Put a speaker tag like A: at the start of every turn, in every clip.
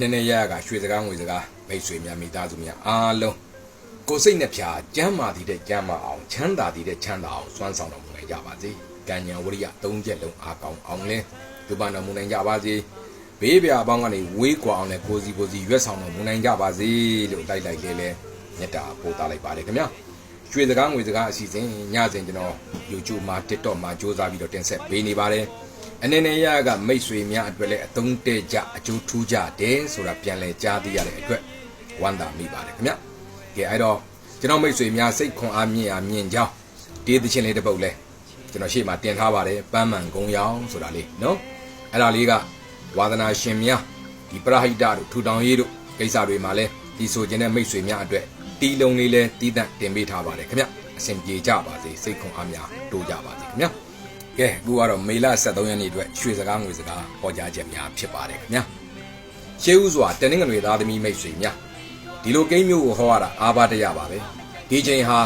A: အနေနဲ့ရရကရွှေစကားငွေစကားမိတ်ဆွေများမိသားစုများအားလုံးကိုယ်စိတ်နှဖျားကျမ်းမာတည်တဲ့ကျမ်းမာအောင်ချမ်းသာတည်တဲ့ချမ်းသာအောင်စွမ်းဆောင်တော်မူနိုင်ကြပါစေ။ကံဉာဏ်ဝရိယသုံးချက်လုံးအားကောင်းအောင်လင်းဒီပန်တော်မူနိုင်ကြပါစေ။ဘေးပြအပေါင်းကနေဝေးကွာအောင်လည်းကိုစီကိုစီရွက်ဆောင်တော်မူနိုင်ကြပါစေလို့တိုက်လိုက်လေးလဲမေတ္တာပို့သလိုက်ပါတယ်ခင်ဗျာ။ရွှေစကားငွေစကားအစီအစဉ်ညစဉ်ကျွန်တော် YouTube မှာ TikTok မှာစ조사ပြီးတော့တင်ဆက်ပေးနေပါတယ်။ အနေနဲ့ရကမိတ်ဆွေများအတွက်လည်းအသုံးတဲ့ကြအကျိုးထူးကြတယ်ဆိုတာပြန်လဲကြားသိရတဲ့အတွက်ဝမ်းသာမိပါတယ်ခင်ဗျ။ကဲအဲ့တော့ကျွန်တော်မိတ်ဆွေများစိတ်ခွန်အားမြင့်အားမြင့်ကြောင်းတေးသချင်းလေးတစ်ပုတ်လဲကျွန်တော်ရှေ့မှာတင်ထားပါတယ်ပန်းမှန်ကုံရောင်ဆိုတာလေးနော်အဲ့ဒါလေးကဝါသနာရှင်များဒီပရဟိတတို့ထူထောင်ရေးတို့ကိစ္စတွေမှာလဲဒီဆိုခြင်းတဲ့မိတ်ဆွေများအတွက်တီလုံးလေးလဲတီးတန့်တင်ပေးထားပါတယ်ခင်ဗျအဆင်ပြေကြပါစေစိတ်ခွန်အားများတိုးကြပါစေခင်ဗျ ကဲအခုကတော့မေလ23ရက်နေ့အတွက်ရွှေစကားငွေစကားပေါ်ကြားချက်များဖြစ်ပါတယ်ခင်ဗျရှေးဥစွာတနင်္ဂနွေသားသမီးမိတ်ဆွေများဒီလိုကိန်းမျိုးကိုဟောရတာအားပါတရပါပဲဒီချိန်ဟာ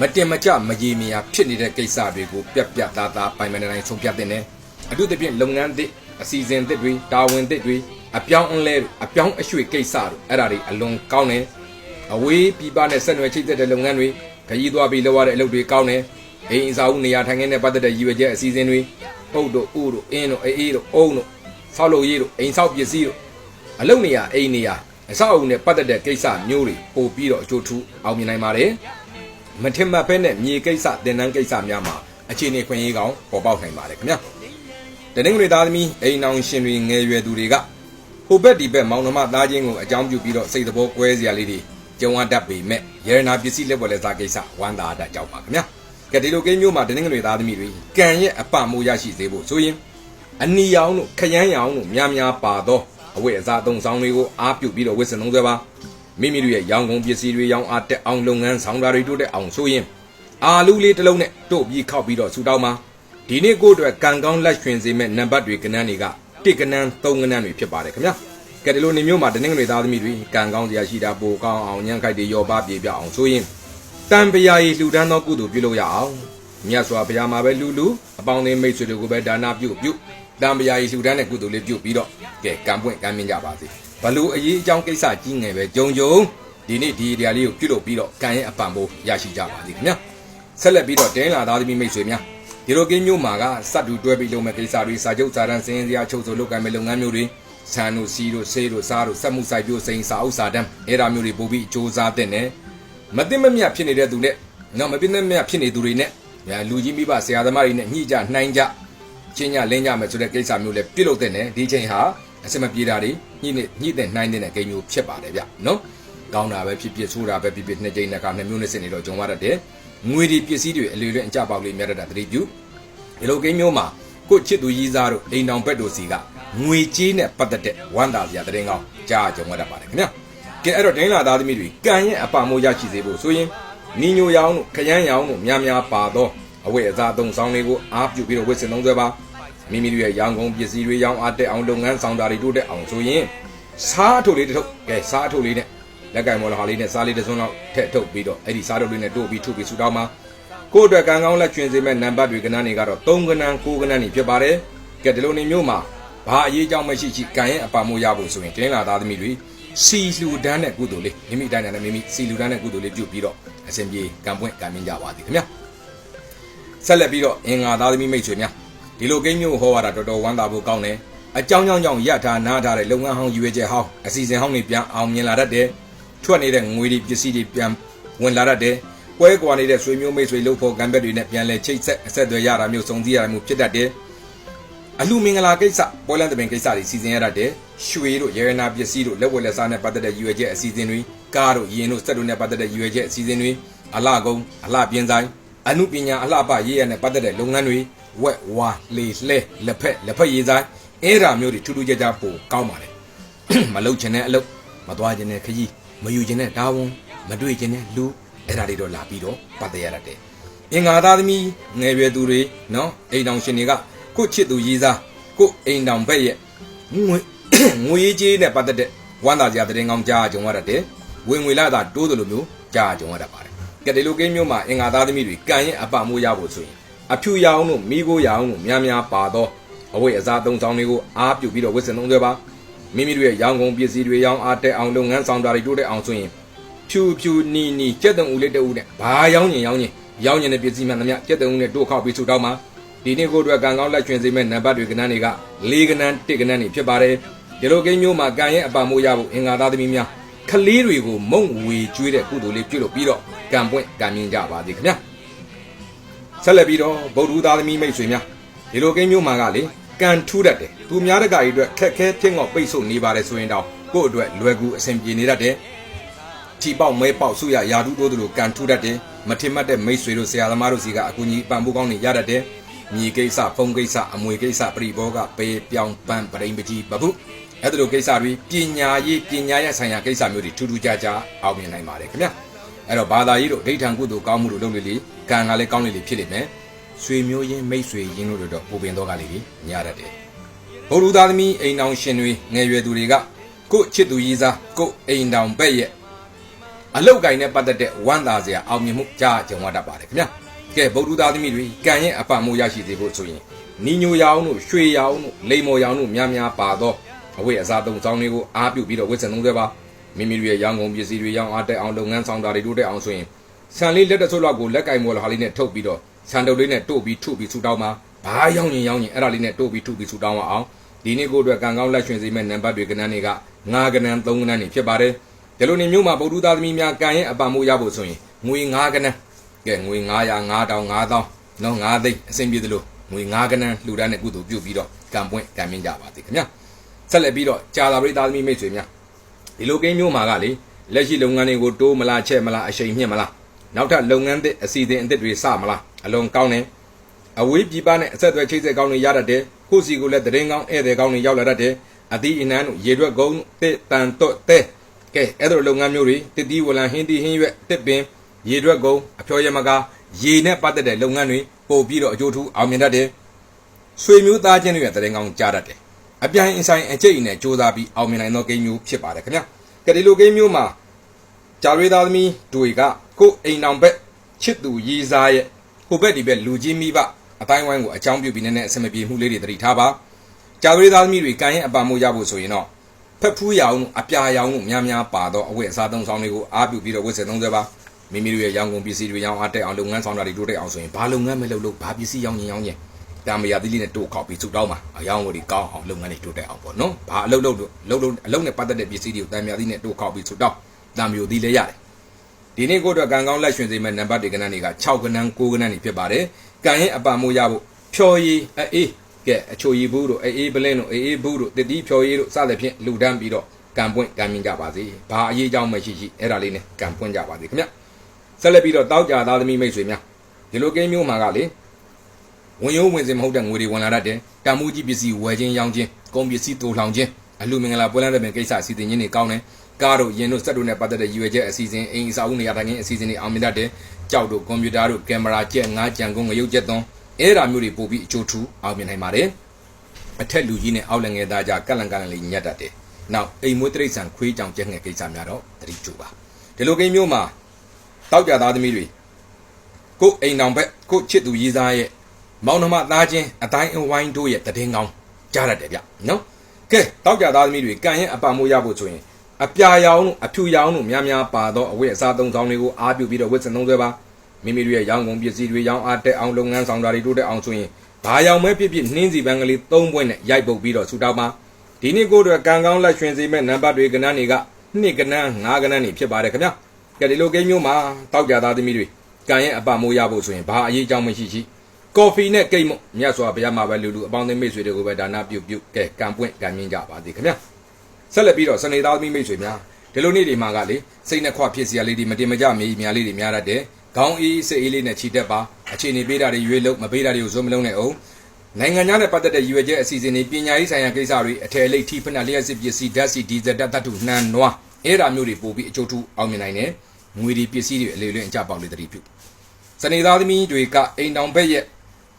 A: မတင်မကြမရေမရာဖြစ်နေတဲ့ကိစ္စတွေကိုပြက်ပြက်သားသားပိုင်မနေနိုင်ဆုံးဖြတ်တဲ့နဲ့အထူးသဖြင့်လုပ်ငန်းသစ်အစီအစဉ်သစ်တွေတာဝန်သစ်တွေအပြောင်းအလဲအပြောင်းအရွှေ့ကိစ္စတွေအဲ့ဒါတွေအလွန်ကောင်းတယ်အဝေးပြပနဲ့ဆက်နွယ်ချိတ်သက်တဲ့လုပ်ငန်းတွေခရီးသွားပြီးလုပ်ရတဲ့အလုပ်တွေကောင်းတယ် အိမ်အစာဦးနေရာထိုင်ခင်းနဲ့ပတ်သက်တဲ့ရည်ရွယ်ချက်အစီအစဉ်တွေပုတ်တို့ဥတို့အင်းတို့အေးတို့အုံတို့ဆောက်လုပ်ရေးတို့အိမ်ဆောက်ပစ္စည်းတို့အလုပ်နေရာအိမ်နေရာအဆောက်အဦနဲ့ပတ်သက်တဲ့ကိစ္စမျိုးတွေပို့ပြီးတော့အကျိုးထူးအောင်မြင်နိုင်ပါတယ်မထင်မှတ်ဖဲနဲ့မြေကိစ္စတင်နန်းကိစ္စများမှာအခြေအနေခွင့်ရေးကောင်းပေါ်ပေါက်နိုင်ပါတယ်ခင်ဗျာတနင်္ဂနွေသားသမီးအိမ်အောင်ရှင်တွေငယ်ရွယ်သူတွေကဟိုဘက်ဒီဘက်မောင်နှမသားချင်းကိုအကြောင်းပြုပြီးတော့စိတ်သဘောကွဲစရာလေးတွေကြုံရတတ်ပေမဲ့ရတနာပစ္စည်းလက်ဝယ်လက်စားကိစ္စဝမ်းသာတတ်ကြောက်ပါခင်ဗျာ ကဲဒီလိုကိန်းမျိုးမှာတနင်္ဂနွေသားသမီးတွေကံရဲ့အပမိုးရရှိစေဖို့ဆိုရင်အနီရောင်တို့ခရမ်းရောင်တို့များများပါတော့အဝတ်အစားသုံးဆောင်တွေကိုအားပြုပြီးတော့ဝတ်ဆင်သုံးစွဲပါမိမိတို့ရဲ့ရောင်ကုန်ပစ္စည်းတွေရောင်အားတက်အောင်လုပ်ငန်းဆောင်တာတွေတိုးတက်အောင်ဆိုရင်အာလူလေးတစ်လုံးနဲ့တို့ပြီးခောက်ပြီးတော့ဆူတောင်းပါဒီနေ့ကိုယ့်အတွက်ကံကောင်းလက်ရွှင်စေမဲ့နံပါတ်တွေကနန်းတွေကတစ်ကနန်းသုံးကနန်းတွေဖြစ်ပါတယ်ခင်ဗျာကဲဒီလိုနေမျိုးမှာတနင်္ဂနွေသားသမီးတွေကံကောင်းစရာရှိတာပိုကောင်းအောင်ညံ့ခိုက်တွေရောပါပြေပြအောင်ဆိုရင် တန်ပရာရီလှူဒန်းသောကုသိုလ်ပြုလုပ်ရအောင်မြတ်စွာဘုရားမှာပဲလူလူအပေါင်းအသင်းမိတ်ဆွေတွေကိုပဲဒါနပြုပြုတံပရာကြီးလှူဒန်းတဲ့ကုသိုလ်လေးပြုပြီးတော့ကဲကံပွင့်ကံမြင့်ကြပါစေဘလို့အရေးအကြောင်းကိစ္စကြီးငယ်ပဲဂျုံဂျုံဒီနေ့ဒီအရာလေးကိုပြုလုပ်ပြီးတော့ကံရဲ့အပံပိုးရရှိကြပါစေခင်ဗျာဆက်လက်ပြီးတော့တင်းလာသားသမီးမိတ်ဆွေများဒီလိုကင်းမျိုးမှာကစက်တူတွဲပြီးလုပ်မဲ့ကိစ္စတွေစာချုပ်စာတမ်းစင်းစရာချုပ်ဆိုလုပ်ကံမဲ့လုပ်ငန်းမျိုးတွေဆန်တို့စီတို့ဆေးတို့စားတို့စက်မှုစိုက်ပျိုးစိန်စာအုပ်စာတမ်းအဲ့ဒါမျိုးတွေပို့ပြီးစ조사တဲ့နဲ့ မသိမမြတ်ဖြစ်နေတဲ့သူနဲ့နော်မသိမမြတ်ဖြစ်နေသူတွေနဲ့လူကြီးမိဘဆရာသမားတွေနဲ့ညှိကြနှိုင်းကြချင်းညလင်းကြမယ်ဆိုတဲ့ကိစ္စမျိုးလည်းပြုလုပ်တဲ့နဲ့ဒီချိန်ဟာအစမပြေတာတွေညှိနေညှိတဲ့နှိုင်းတဲ့ကိန်းမျိုးဖြစ်ပါတယ်ဗျနော်ကောင်းတာပဲဖြစ်ဖြစ်ဆိုးတာပဲဖြစ်ဖြစ်နှစ်ကြိမ်နှစ်ခါနှစ်မျိုးနဲ့စစ်နေတော့ကြုံရတတ်တယ်ငွေဒီပစ္စည်းတွေအလေလွင့်အကြပေါက်လေးမြတ်တတ်တာတတိပြုဒီလိုကိန်းမျိုးမှာကိုချစ်သူကြီးစားတို့အိမ်တော်ဘက်တို့စီကငွေကြေးနဲ့ပတ်သက်တဲ့ဝမ်းသာစရာတရင်ကောင်းကြားကြုံရတတ်ပါတယ်ခင်ဗျ ကဲအဲ့တော့ဒိန်းလာသားသမီးတွေကံရဲ့အပါမိုးရရှိစေဖို့ဆိုရင်နီညိုရောင်တို့ခရမ်းရောင်တို့များများပါသောအဝတ်အစားသုံးဆောင်တွေကိုအားပြုပြီးတော့ဝတ်ဆင်သုံးစွဲပါမိမိတို့ရဲ့ရောင်ကုန်ပစ္စည်းတွေရောင်းအားတက်အောင်လုပ်ငန်းဆောင်တာတွေတိုးတက်အောင်ဆိုရင်စားအထုတ်လေးတစ်ထုပ်ကဲစားအထုတ်လေးနဲ့လက်ကင်မော်လဟာလေးနဲ့စားလေးတစ်စုံလောက်ထည့်ထုတ်ပြီးတော့အဲ့ဒီစားထုတ်လေးနဲ့တိုးပြီးထုတ်ပြီးဆူတောင်းပါကိုယ့်အတွက်ကံကောင်းလက်ချွင်စေမဲ့နံပါတ်တွေကဏ္ဍတွေကတော့3ကဏ္ဍ9ကဏ္ဍနေဖြစ်ပါတယ်ကဲဒီလိုနေမျိုးမှာဘာအရေးကြောင်းမရှိရှိကံရဲ့အပါမိုးရဖို့ဆိုရင်တင်းလာသားသမီးတွေ စီလူဒန်းတဲ့ကုသိုလ်လေးမိမိတိုင်းနဲ့မိမိစီလူဒန်းတဲ့ကုသိုလ်လေးပြုတ်ပြီးတော့အစဉ်ပြေကံပွင့်ကံမြင့်ကြပါသည်ခင်ဗျာဆက်လက်ပြီးတော့အင်္ဂါသားသမီးမိတ်ဆွေများဒီလိုကိန်းမျိုးဟောရတာတော်တော်ဝမ်းသာဖို့ကောင်းတယ်အကြောင်းကြောင့်ကြောင့်ရထားနားထားတဲ့လုပ်ငန်းဟောင်းရွေးချက်ဟောင်းအစီအစဉ်ဟောင်းတွေပြန်အောင်မြင်လာတတ်တယ်ထွက်နေတဲ့ငွေတွေပစ္စည်းတွေပြန်ဝင်လာတတ်တယ်ပွဲကွာနေတဲ့ဆွေမျိုးမိတ်ဆွေလို့ဖို့ကံဘက်တွေနဲ့ပြန်လဲချိတ်ဆက်အဆက်အသွယ်ရတာမျိုးစုံစည်းရတာမျိုးဖြစ်တတ်တယ်အလူမင်္ဂလာကိစ္စပွဲလန်းတပင်ကိစ္စတွေစီစဉ်ရတတ်တယ် ရွှေတို့ရေရနာပစ္စည်းတို့လက်ဝယ်လက်စားနဲ့ပတ်သက်တဲ့ရွေချက်အစီအစဉ်တွေကားတို့ရင်တို့စက်တို့နဲ့ပတ်သက်တဲ့ရွေချက်အစီအစဉ်တွေအလှကုံအလှပြင်းဆိုင်အမှုပညာအလှပရေးရနဲ့ပတ်သက်တဲ့လုပ်ငန်းတွေဝက်ဝါလေလှဲလက်ဖက်လက်ဖက်ရေးဆိုင်အဲ့ဒါမျိုးတွေထူးထူးခြားခြားပိုကောင်းပါတယ်မလုပ်ချင်တဲ့အလုပ်မသွားချင်တဲ့ခကြီးမယူချင်တဲ့ဒါဝန်မတွေ့ချင်တဲ့လူအဲ့ဒါတွေတော့လာပြီးတော့ပတ်သက်ရတတ်တယ်အင်္ဂါသားသမီးငယ်ရွယ်သူတွေနော်အိမ်တောင်ရှင်တွေကကိုချစ်သူရေးစားကိုအိမ်တောင်ဘက်ရဲ့ငွေ ငွေကြေးနဲ့ပတ်သက်တဲ့ဝမ်းသာစရာတဲ့ကောင်းကြားကြုံရတတ်တယ်ဝင်ငွေလာတာတိုးတယ်လို့မျိုးကြားကြုံရတတ်ပါတယ်ကဲဒီလိုကိန်းမျိုးမှာအင်္ဂါသားသမီးတွေကံရဲ့အပမိုးရဖို့ဆိုရင်အဖြူရောင်တို့မိကိုရောင်တို့များများပါတော့အဝိအစားသုံးဆောင်တွေကိုအားပြုပြီးတော့ဝစ်စင်သုံးသွဲပါမိမိတို့ရဲ့ရောင်းကုန်ပစ္စည်းတွေရောင်းအားတက်အောင်လုပ်ငန်းဆောင်တာတွေတိုးတက်အောင်ဆိုရင်ဖြူဖြူနီနီကြက်တုံဦးလေးတဦးနဲ့ဘာရောင်းရင်ရောင်းရင်ရောင်းရင်တဲ့ပစ္စည်းမှန်သမျှကြက်တုံဦးနဲ့တိုးခောက်ပြီးဆူတောင်းမှာဒီနေ့ကိုအတွက်ကံကောင်းလက်ချွင်စေမဲ့နံပါတ်တွေကဏ္ဍတွေက၄ကဏ္ဍ၁ကဏ္ဍတွေဖြစ်ပါတယ် ဒီလိုကိန်းမျိုးမှာကံရဲ့အပံမိုးရဖို့အင်္ဂါသားသမီးများခလေးတွေကိုမုံဝေကျွေးတဲ့ကုသိုလ်လေးပြုလုပ်ပြီးတော့ကံပွင့်ကံမြင့်ကြပါစေခင်ဗျာဆက်လက်ပြီးတော့ဗုဒ္ဓသားသမီးမိတ်ဆွေများဒီလိုကိန်းမျိုးမှာကလေကန်ထူးတတ်တယ်သူများတကာကြီးအတွက်ခက်ခဲထင်းငေါပိတ်ဆို့နေပါတယ်ဆိုရင်တော့ကိုယ့်အတွက်လွယ်ကူအဆင်ပြေနေတတ်တယ်ချီပေါက်မဲပေါက်ဆုရယာဓုတို့တို့ကန်ထူးတတ်တယ်မထင်မှတ်တဲ့မိတ်ဆွေတို့ဆရာသမားတို့စီကအကူကြီးပံပိုးကောင်းနေရတတ်တယ်မြေကိစ္စဖုံကိစ္စအမွေကိစ္စပရိဘောကပေပြောင်းပန်းပရိမ္ပကြီးဘဘူး အဲ့ဒါလိုကိစ္စတွေပညာရေးပညာရဆိုင်ရာကိစ္စမျိုးတွေထူးထူးခြားခြားအောင်မြင်နိုင်ပါတယ်ခင်ဗျာအဲ့တော့ဘာသာရေးတို့ဒိဋ္ဌံကုသိုလ်ကောင်းမှုတို့လုပ်လေလေကံကလည်းကောင်းလေလေဖြစ်လိမ့်မယ်ဆွေမျိုးရင်းမိတ်ဆွေရင်းတို့တော့ပူပင်တော့ကလေးကြီးညာတတ်တယ်ဘုရုသားသမီးအိမ်တော်ရှင်တွေငယ်ရွယ်သူတွေကကိုယ့်ချစ်သူရည်စားကိုယ့်အိမ်တော်ဘက်ရဲ့အလောက်ကင်နဲ့ပတ်သက်တဲ့ဝမ်းသာစရာအောင်မြင်မှုကြားကြုံရတတ်ပါတယ်ခင်ဗျာကဲဗုဒ္ဓသားသမီးတွေကံရဲ့အပံမိုးရရှိစေဖို့ဆိုရင်နီညိုရောင်တို့ရွှေရောင်တို့လိမ္မော်ရောင်တို့များများပါတော့ အဝိအစားသုံးဆောင်တွေကိုအားပြုပြီးတော့ဝစ်စံသုံးသွဲပါမိမိတို့ရဲ့ရောင်းကုန်ပစ္စည်းတွေရောင်းအားတက်အောင်လုပ်ငန်းဆောင်တာတွေတိုးတက်အောင်ဆိုရင်ဆန်လေးလက်တဆုပ်လောက်ကိုလက်ကင်မော်လာဟာလေးနဲ့ထုတ်ပြီးတော့ဆန်တုပ်လေးနဲ့တို့ပြီးထုပြီးဆူတောင်းမှာဘာရောင်းရင်ရောင်းရင်အဲ့ဒါလေးနဲ့တို့ပြီးထုပြီးဆူတောင်းအောင်ဒီနေ့ကိုအတွက်ကံကောင်းလက်ရွှင်စေမဲ့နံပါတ်တွေကဏ္ဍတွေက9ကဏ္ဍ3ကဏ္ဍနေဖြစ်ပါတယ်ဒီလိုနေမျိုးမှာဗုဒ္ဓသားသမီးများကံရဲ့အပံမိုးရဖို့ဆိုရင်ငွေ9ကဏ္ဍကဲငွေ900 9000 9000နော်9သိန်းအဆင်ပြေသလိုငွေ9ကဏ္ဍလှူဒန်းတဲ့ကုသိုလ်ပြုပြီးတော့ကံပွင့်ကံမြင့်ကြပါသေးခင်ဗျာ ဆက်လက်ပြီးတော့ကြာလာပရိသသားသမီးမိတ်ဆွေများဒီလိုကိန်းမျိုးမှာကလေလက်ရှိလုပ်ငန်းတွေကိုတိုးမလားချက်မလားအရှိန်မြင့်မလားနောက်ထပ်လုပ်ငန်းသစ်အစီအစဉ်အသစ်တွေစမလားအလွန်ကောင်းတယ်အဝေးပြပနဲ့အဆက်အသွယ်ချိတ်ဆက်ကောင်းတွေရတတ်တယ်ကိုယ့်စီကိုလည်းတရင်ကောင်းဧည့်သည်ကောင်းတွေရောက်လာတတ်တယ်အသီးအနှံတို့ရေရွက်ကုန်းတစ်တန်တော့တဲကဲအဲ့လိုလုပ်ငန်းမျိုးတွေတစ်တီးဝလံဟင်းတီဟင်းရွက်တစ်ပင်ရေရွက်ကုန်းအဖျော်ရမကားရေနဲ့ပတ်သက်တဲ့လုပ်ငန်းတွေပို့ပြီးတော့အကျိုးထူးအောင်မြင်တတ်တယ်ဆွေမျိုးသားချင်းတွေရဲ့တရင်ကောင်းကြားတတ်တယ် အပြိုင်အဆိုင်အကျိတ်နဲ့စူးစမ်းပြီးအောင်မြင်နိုင်သောကိန်းမျိုးဖြစ်ပါတယ်ခင်ဗျာကဲဒီလိုကိန်းမျိုးမှာဂျာရွေးသားသမီးတွေကကိုယ်အိမ်အောင်ဘက်ချစ်သူရည်စားရဲ့ဟိုဘက်ဒီဘက်လူကြီးမိဘအတိုင်းဝိုင်းကိုအကြောင်းပြုပြီးနည်းနည်းအဆင်မပြေမှုလေးတွေတတိထားပါဂျာရွေးသားသမီးတွေကံရဲ့အပံမိုးရဖို့ဆိုရင်တော့ဖက်ဖူးရောင်အပြာရောင်များများပါတော့အဝတ်အစားသုံးဆောင်တွေကိုအားပြုပြီးတော့ဝတ်ဆင်သုံးစွဲပါမိမိတို့ရဲ့ရောင်းကုန်ပစ္စည်းတွေရောင်းအားတက်အောင်လုပ်ငန်းဆောင်တာတွေတိုးတက်အောင်ဆိုရင်ဘာလုပ်ငန်းမလုပ်လို့ဘာပစ္စည်းရောင်းရင်ရောင်းရင် တာမယာတိလေးနဲ့တိုးခောက်ပြီးစုတောင်းပါအယောင်းကိုဒီကောင်းအောင်လုပ်ငန်းတွေတိုးတက်အောင်ပေါ့နော်ဘာအလုပ်လုပ်လို့လုပ်လို့အလုပ်နဲ့ပတ်သက်တဲ့ပစ္စည်းတွေကိုတာမယာတိနဲ့တိုးခောက်ပြီးစုတောင်းတာမျိုးသီးလည်းရတယ်ဒီနေ့ကိုတော့ကံကောင်းလက်ရွှင်စေမဲ့နံပါတ်တွေကဏ္ဍတွေက6ကဏ္ဍ9ကဏ္ဍတွေဖြစ်ပါတယ်ကံရဲ့အပံမိုးရဖို့ဖြော်ရည်အေးကဲအချိုရည်ဘူးတို့အေးပလင်းတို့အေးဘူးတို့တတိဖြော်ရည်တို့စသဖြင့်လူဒန်းပြီးတော့ကံပွင့်ကံမြင့်ကြပါစေဘာအရေးကြောင်းမရှိရှိအဲ့ဒါလေးနဲ့ကံပွင့်ကြပါစေခင်ဗျဆက်လက်ပြီးတော့တောက်ကြသားသမီးမိတ်ဆွေများဒီလိုကိန်းမျိုးမှာကလေ ဝင်ရိုးဝင်စင်မဟုတ်တဲ့ငွေတွေဝင်လာတတ်တယ်။တန်မိုးကြီးပစ္စည်းဝယ်ခြင်းရောင်းခြင်းကုန်ပစ္စည်းတူထောင်ခြင်းအလှမင်္ဂလာပွဲလမ်းတဲ့ပင်ကိစ္စအစီအစဉ်ချင်းတွေကောင်းတယ်။ကားတို့ရင်တို့စက်တို့နဲ့ပတ်သက်တဲ့ရည်ရွယ်ချက်အစီအစဉ်အိမ်အစာအုပ်နေရာတိုင်းအစီအစဉ်တွေအောင်မြင်တတ်တယ်။ကြောက်တို့ကွန်ပျူတာတို့ကင်မရာကြက်ငါးကြံကုန်းငရုတ်ကြက်သွန်းအဲ့ဒါမျိုးတွေပို့ပြီးအကျိုးထူအောင်မြင်နိုင်ပါတယ်။အထက်လူကြီးနဲ့အောက်လည်းငယ်သားကြကက်လန်ကက်လန်လေးညက်တတ်တယ်။နောက်အိမ်မွေးတိရစ္ဆာန်ခွေးကြောင်ကျက်ငယ်ကိစ္စများတော့တတိကျပါ။ဒီလိုကိန်းမျိုးမှာတောက်ကြသားသမီးတွေကိုအိမ်တောင်ဘက်ကိုချစ်သူရေးစားရဲ့ မောင်နှမသားချင်းအတိုင်းအဝိုင်းတို့ရဲ့တည်င်းကောင်းကြားရတယ်ဗျနော်ကဲတောက်ကြသားသမီးတွေကံရဲ့အပံမိုးရဖို့ဆိုရင်အပြာရောင်တို့အဖြူရောင်တို့များများပါတော့အဝတ်အစားသုံးဆောင်တွေကိုအားပြုပြီးတော့ဝတ်ဆင်သုံးစွဲပါမိမိတို့ရဲ့ရောင်းကုန်ပစ္စည်းတွေရောင်းအားတက်အောင်လုပ်ငန်းဆောင်တာတွေတိုးတက်အောင်ဆိုရင်ဘာရောင်မဲဖြစ်ဖြစ်နှင်းစီပန်းကလေး၃ပွင့်နဲ့ရိုက်ပုတ်ပြီးတော့ဆူတောင်းပါဒီနေ့ကိုတော့ကံကောင်းလက်ရွှင်စေမဲ့နံပါတ်တွေကဏ္ဍတွေကနှစ်ကဏ္ဍ၅ကဏ္ဍနေဖြစ်ပါတယ်ခင်ဗျကဲဒီလိုကိန်းမျိုးမှာတောက်ကြသားသမီးတွေကံရဲ့အပံမိုးရဖို့ဆိုရင်ဘာအရေးကြောင်းမရှိရှိ ကော်ဖီနဲ့ကိတ်မို့မြတ်စွာဘုရားမှာပဲလူလူအပေါင်းအသင်းမိတ်ဆွေတွေကိုပဲဒါနပြုပြုကဲကံပွင့်ကံမြင့်ကြပါသည်ခင်ဗျာဆက်လက်ပြီးတော့စနေသားသမီးမိတ်ဆွေများဒီလိုနေ့ဒီမှာကလေစိတ်နှခွဖြစ်စရာလေးတွေမတင်မကြမေးများလေးတွေများတတ်တယ်ခေါင်းအေးစိတ်အေးလေးနဲ့ခြိတက်ပါအခြေအနေပေးတာတွေရွေးလို့မပေးတာတွေကိုဇွတ်မလုံးနဲ့အောင်နိုင်ငံခြားနဲ့ပတ်သက်တဲ့ရည်ရွယ်ချက်အစီအစဉ်တွေပညာရေးဆိုင်ရာကိစ္စတွေအထည်လိပ်ထိဖက်လျှက်စစ်ပစ္စည်းဓာတ်ဆီဒီဇယ်ဓာတ်တုနှံနွားအဲ့ဒါမျိုးတွေပို့ပြီးအကျိုးထူးအောင်မြင်နိုင်တယ်ငွေတွေပစ္စည်းတွေအလေလွင့်အကြပေါက်လေးတတိပြုစနေသားသမီးတွေကအိမ်တောင်ဘက်ရဲ့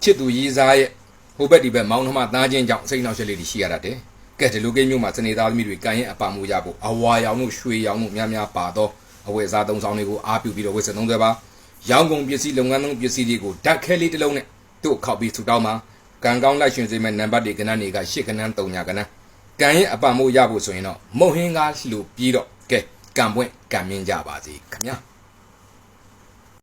A: ချစ်သူရေးစားရဲ့ဟိုဘက်ဒီဘက်မောင်းနှမသားချင်းကြောင့်စိတ်နှောက်ရှက်လေးတွေရှိရတတ်တယ်။ကဲဒီလိုကိန်းမျိုးမှာစနေသားသမီးတွေကံရဲ့အပါမှုရဖို့အဝါရောင်တို့ရွှေရောင်တို့များများပါတော့အဝယ်စားသုံးဆောင်တွေကိုအားပြုပြီးတော့ဝယ်စသုံးသွဲပါ။ရောင်းကုန်ပစ္စည်းလုပ်ငန်းသုံးပစ္စည်းတွေကိုဓာတ်ခဲလေးတစ်လုံးနဲ့တို့ခောက်ပြီးထူတောင်းပါ။ကံကောင်းလိုက်ရှင်စေမဲ့နံပါတ်တွေကဏ္ဍတွေက၈ကဏ္ဍ၃ညာကဏ္ဍကံရဲ့အပံမို့ရဖို့ဆိုရင်တော့မုတ်ဟင်းကားလှူပြီးတော့ကဲကံပွင့်ကံမြင့်ကြပါစေခင်ဗျာ